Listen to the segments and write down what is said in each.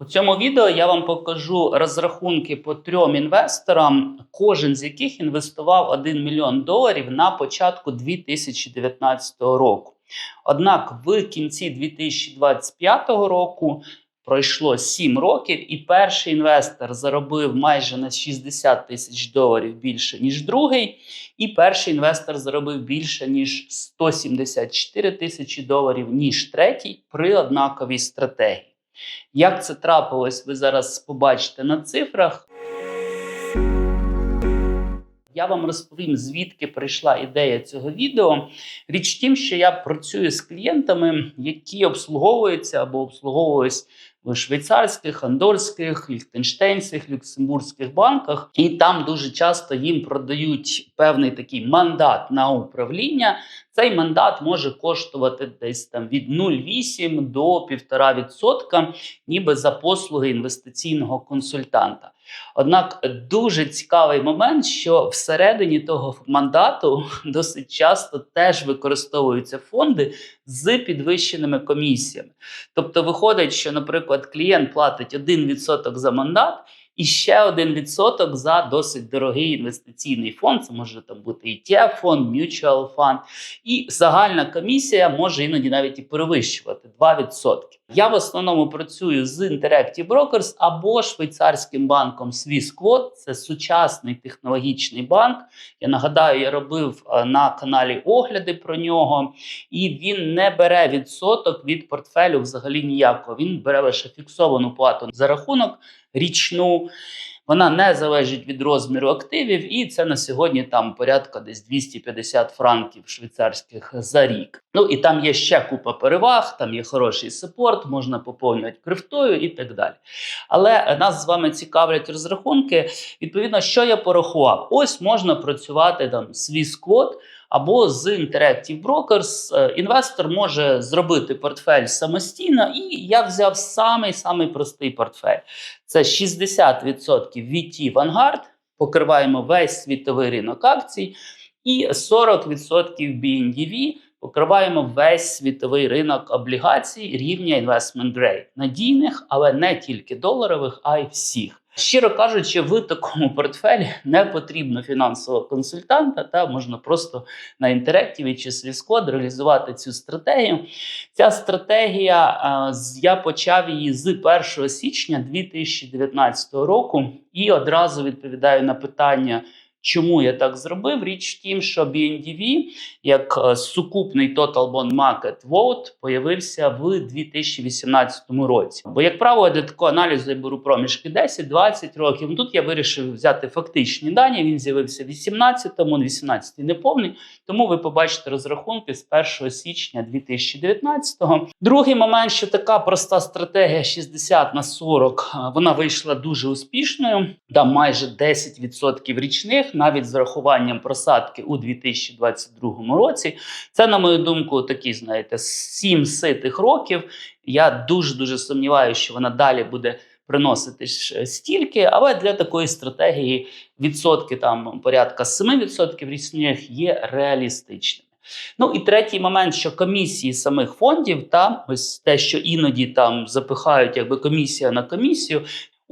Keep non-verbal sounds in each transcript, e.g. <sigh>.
У цьому відео я вам покажу розрахунки по трьом інвесторам, кожен з яких інвестував 1 мільйон доларів на початку 2019 року. Однак в кінці 2025 року пройшло 7 років, і перший інвестор заробив майже на 60 тисяч доларів більше, ніж другий. І перший інвестор заробив більше ніж 174 тисячі доларів, ніж третій при однаковій стратегії. Як це трапилось, ви зараз побачите на цифрах. Я вам розповім, звідки прийшла ідея цього відео. Річ в тім, що я працюю з клієнтами, які обслуговуються або обслуговуються в швейцарських, андорських, ліхтенштейнських, люксембурзьких банках, і там дуже часто їм продають певний такий мандат на управління. Цей мандат може коштувати десь там від 0,8 до 1,5%, ніби за послуги інвестиційного консультанта. Однак дуже цікавий момент, що всередині того мандату <laughs> досить часто теж використовуються фонди з підвищеними комісіями. Тобто, виходить, що, наприклад, клієнт платить 1% за мандат. І ще 1% за досить дорогий інвестиційний фонд. Це може там бути ETF фонд, mutual фонд. І загальна комісія може іноді навіть і перевищувати 2%. Я в основному працюю з Interactive Brokers або швейцарським банком Swissquote. Це сучасний технологічний банк. Я нагадаю, я робив е, на каналі огляди про нього, і він не бере відсоток від портфелю взагалі ніякого. Він бере лише фіксовану плату за рахунок річну. Вона не залежить від розміру активів, і це на сьогодні там порядка десь 250 франків швейцарських за рік. Ну і там є ще купа переваг, там є хороший саппорт, можна поповнювати крифтою і так далі. Але нас з вами цікавлять розрахунки. Відповідно, що я порахував? Ось можна працювати там свій сквот або з Interactive Brokers. Е, Інвестор може зробити портфель самостійно, і я взяв самий самий простий портфель. Це 60% VT Vanguard, покриваємо весь світовий ринок акцій, і 40% BNDV, покриваємо весь світовий ринок облігацій рівня investment grade. надійних, але не тільки доларових, а й всіх. Щиро кажучи, в такому портфелі не потрібно фінансового консультанта, та можна просто на інтерактиві чи Swissquote реалізувати цю стратегію. Ця стратегія я почав її з 1 січня 2019 року і одразу відповідаю на питання. Чому я так зробив? Річ в тім, що BNDV як е, сукупний Total Bond Market Vote появився в 2018 році. Бо, як правило, для такого аналізу я беру проміжки 10-20 років. Ну, Тут я вирішив взяти фактичні дані. Він з'явився в 18-му, 18-й неповний. Тому ви побачите розрахунки з 1 січня 2019-го. Другий момент, що така проста стратегія 60 на 40, е, вона вийшла дуже успішною. Там майже 10% річних, навіть з врахуванням просадки у 2022 році. Це, на мою думку, такі, знаєте, 7 ситих років. Я дуже дуже сумніваюся, що вона далі буде приносити стільки, але для такої стратегії відсотки там порядка 7% річних є реалістичними. Ну і третій момент, що комісії самих фондів, та ось те, що іноді там запихають якби комісія на комісію.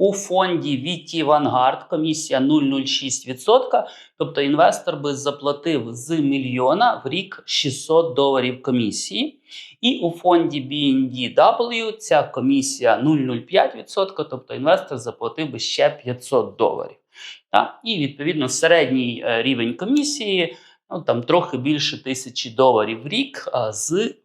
У фонді VT Vanguard комісія 0,06%, тобто інвестор би заплатив з мільйона в рік 600 доларів комісії. І у фонді BNDW ця комісія 0,05%, тобто інвестор заплатив би ще 500 доларів. Так? І відповідно середній е, рівень комісії ну, там трохи більше тисячі доларів в рік з з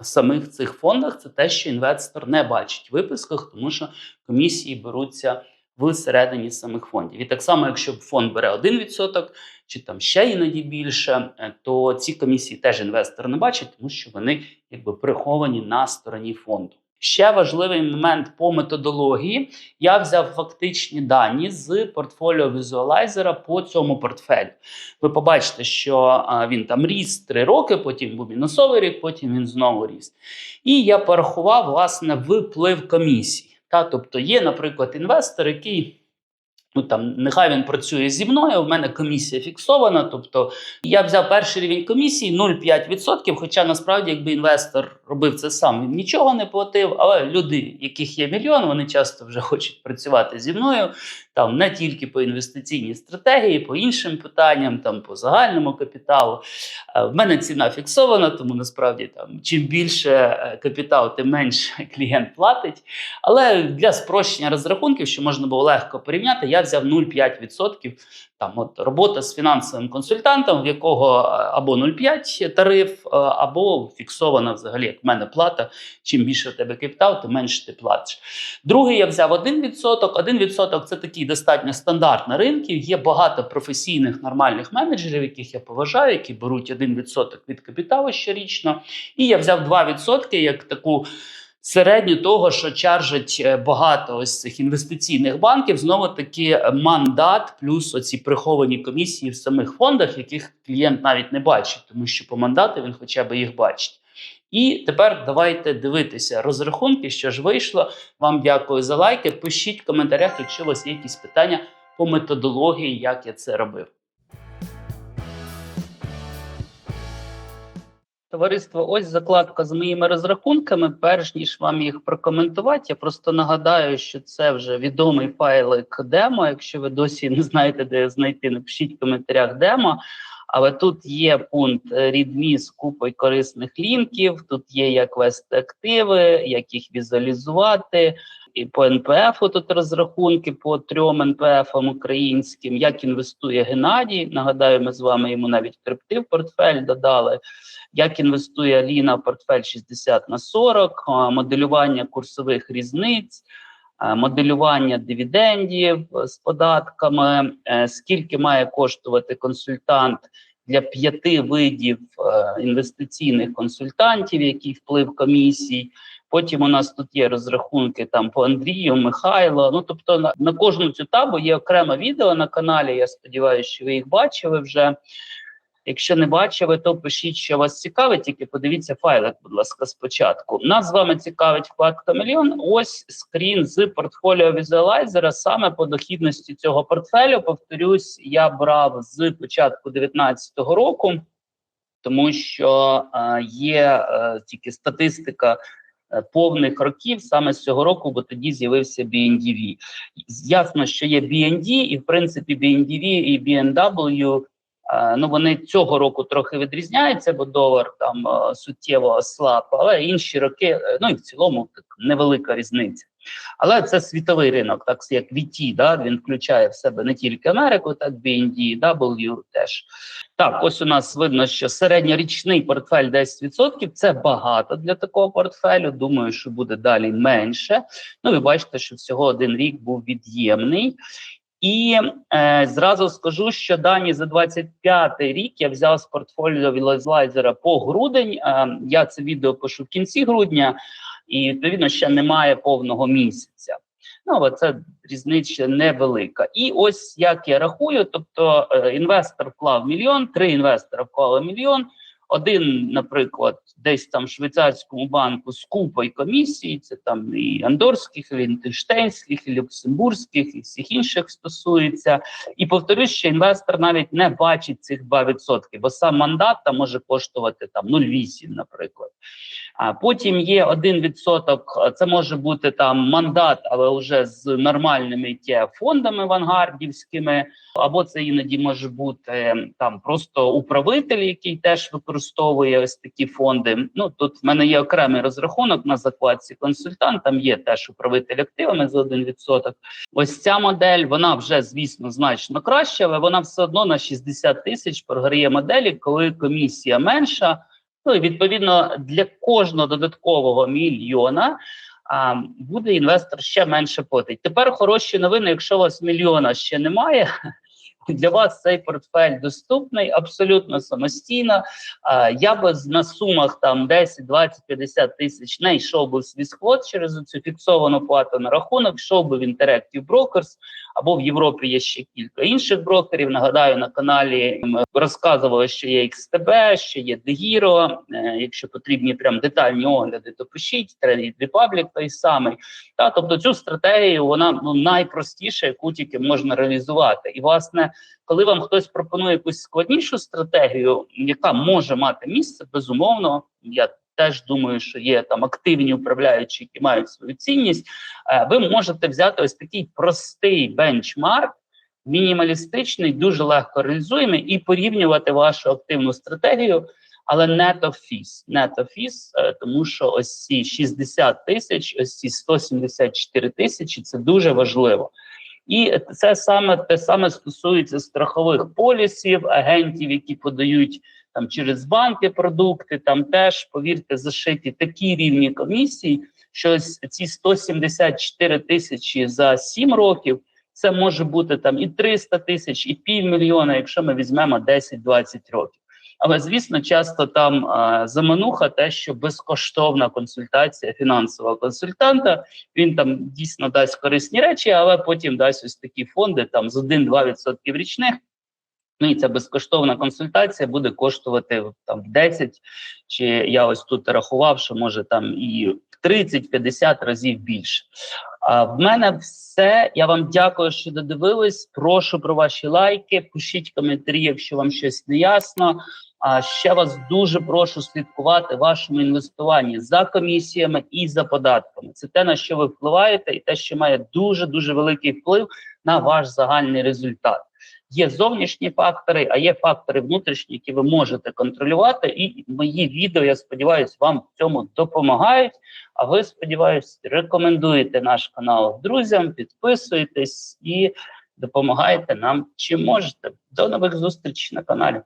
самих цих фондах. Це те, що інвестор не бачить в виписках, тому що комісії беруться в середині самих фондів. І так само, якщо фонд бере 1%, чи там ще іноді більше, е, то ці комісії теж інвестор не бачить, тому що вони якби приховані на стороні фонду. Ще важливий момент по методології. Я взяв фактичні дані з портфоліо візуалайзера по цьому портфелю. Ви побачите, що він там ріс 3 роки, потім був мінусовий рік, потім він знову ріс. І я порахував власне вплив комісій. Та, тобто є, наприклад, інвестор, який Ну там нехай він працює зі мною. У мене комісія фіксована. Тобто я взяв перший рівень комісії 0,5%, Хоча насправді, якби інвестор робив це сам, він нічого не платив. Але люди, яких є мільйон, вони часто вже хочуть працювати зі мною. Там не тільки по інвестиційній стратегії, по іншим питанням, там по загальному капіталу. Е, В мене ціна фіксована, тому насправді там чим більше е, капітал, тим менше <laughs> клієнт платить. Але для спрощення розрахунків, що можна було легко порівняти, я взяв 0,5%. Там от робота з фінансовим консультантом, в якого е, або 0,5 тариф, е, або фіксована взагалі, як в мене плата. Чим більше в тебе капітал, тим менше ти платиш. Другий я взяв 1%. 1% – це такий достатньо стандарт на ринку. Є багато професійних нормальних менеджерів, яких я поважаю, які беруть 1% від капіталу щорічно. І я взяв 2% як таку. Середню того, що чаржать е, багато ось цих інвестиційних банків, знову таки мандат, плюс оці приховані комісії в самих фондах, яких клієнт навіть не бачить, тому що по мандату він хоча б їх бачить. І тепер давайте дивитися розрахунки, що ж вийшло. Вам дякую за лайки. Пишіть в коментарях, якщо у вас є якісь питання по методології, як я це робив. Товариство, ось закладка з моїми розрахунками. Перш ніж вам їх прокоментувати, я просто нагадаю, що це вже відомий файлик демо. Якщо ви досі не знаєте, де знайти, напишіть в коментарях демо. Але тут є пункт рідмі з купою корисних лінків. Тут є як вести активи, як їх візуалізувати. І по НПФ тут розрахунки по трьом НПФ українським, як інвестує Геннадій. Нагадаю, ми з вами йому навіть криптив портфель додали. Як інвестує Аліна в портфель 60 на 40, моделювання курсових різниць, моделювання дивідендів з податками, е, скільки має коштувати консультант для п'яти видів е, інвестиційних консультантів, який вплив комісій. Потім у нас тут є розрахунки там по Андрію, Михайло. Ну тобто, на, на кожну цю табу є окреме відео на каналі. Я сподіваюся, що ви їх бачили вже. Якщо не бачили, то пишіть, що вас цікавить, тільки подивіться файлик, будь ласка, спочатку. Нас з вами цікавить вкладка мільйон. Ось скрін з портфоліо візуалайзера. Саме по дохідності цього портфелю. Повторюсь, я брав з початку 2019 року, тому що е, є е, тільки статистика. Повних років саме з цього року, бо тоді з'явився BNDV. Ясно, що є BND, і в принципі BNDV і BNW Ну вони цього року трохи відрізняються, бо долар там суттєво ослаб, але інші роки, ну і в цілому так невелика різниця. Але це світовий ринок, так як VT, да, він включає в себе не тільки Америку, так BND, W теж. Так, ось у нас видно, що середньорічний портфель 10% це багато для такого портфелю. Думаю, що буде далі менше. Ну, ви бачите, що всього один рік був від'ємний. І е, зразу скажу, що дані за 25 рік я взяв з портфоліо Вілайзлайзера по грудень. Е, я це відео пишу в кінці грудня, і відповідно ще немає повного місяця. Ну але це різниця невелика. І ось як я рахую: тобто е, інвестор вклав мільйон, три інвестора вклали мільйон. Один, наприклад, десь там в швейцарському банку з купою комісій, це там і андорських, і лінтенштейнських, і люксембурзьких, і всіх інших стосується. І повторюсь, що інвестор навіть не бачить цих 2%, бо сам мандат там може коштувати там 0,8, наприклад. А потім є 1%, це може бути там мандат, але вже з нормальними ETF фондами вангардівськими, або це іноді може бути там просто управитель, який теж використовує ось такі фонди. Ну тут в мене є окремий розрахунок на закладці консультант. Там є теж управитель активами за 1%. Ось ця модель, вона вже звісно значно краща, але вона все одно на 60 тисяч програє моделі, коли комісія менша. Ну і відповідно для кожного додаткового мільйона а, буде інвестор ще менше платить. Тепер хороші новини. Якщо у вас мільйона ще немає, Для вас цей портфель доступний абсолютно самостійно. Я би на сумах там 10, 20, 50 тисяч не йшов би в свісквот через цю фіксовану плату на рахунок, йшов би в Interactive Brokers, або в Європі є ще кілька інших брокерів. Нагадаю, на каналі м, розказували, що є XTB, що є DeGiro. Е, Якщо потрібні прям детальні огляди, то пишіть Trade Republic той самий. Та тобто цю стратегію вона ну найпростіша, яку тільки можна реалізувати. І власне, коли вам хтось пропонує якусь складнішу стратегію, яка може мати місце, безумовно, я. Теж думаю, що є там активні управляючі, які мають свою цінність. Е, Ви можете взяти ось такий простий бенчмарк, мінімалістичний, дуже легко реалізуємий, і порівнювати вашу активну стратегію, але не то фіс, не то фіс, е, тому що ось ці 60 тисяч, ось ці 174 тисячі це дуже важливо. І це саме те саме стосується страхових полісів, агентів, які подають там через банки продукти. Там теж повірте, зашиті такі рівні комісії, що ось ці 174 тисячі за 7 років. Це може бути там і 300 тисяч, і півмільйона, якщо ми візьмемо 10-20 років. Але звісно, часто там а, замануха те, що безкоштовна консультація фінансового консультанта. Він там дійсно дасть корисні речі, але потім дасть ось такі фонди там з 1-2% річних. Ну і ця безкоштовна консультація буде коштувати там 10, чи я ось тут рахував, що може там і 30-50 разів більше. А в мене все. Я вам дякую, що додивились. Прошу про ваші лайки. Пишіть коментарі, якщо вам щось не ясно. А ще вас дуже прошу слідкувати вашому інвестуванні за комісіями і за податками. Це те на що ви впливаєте, і те, що має дуже дуже великий вплив на ваш загальний результат. Є зовнішні фактори, а є фактори внутрішні, які ви можете контролювати. І мої відео, я сподіваюся, вам в цьому допомагають. А ви сподіваюся, рекомендуєте наш канал друзям, підписуєтесь і допомагаєте нам чим можете. До нових зустрічей на каналі.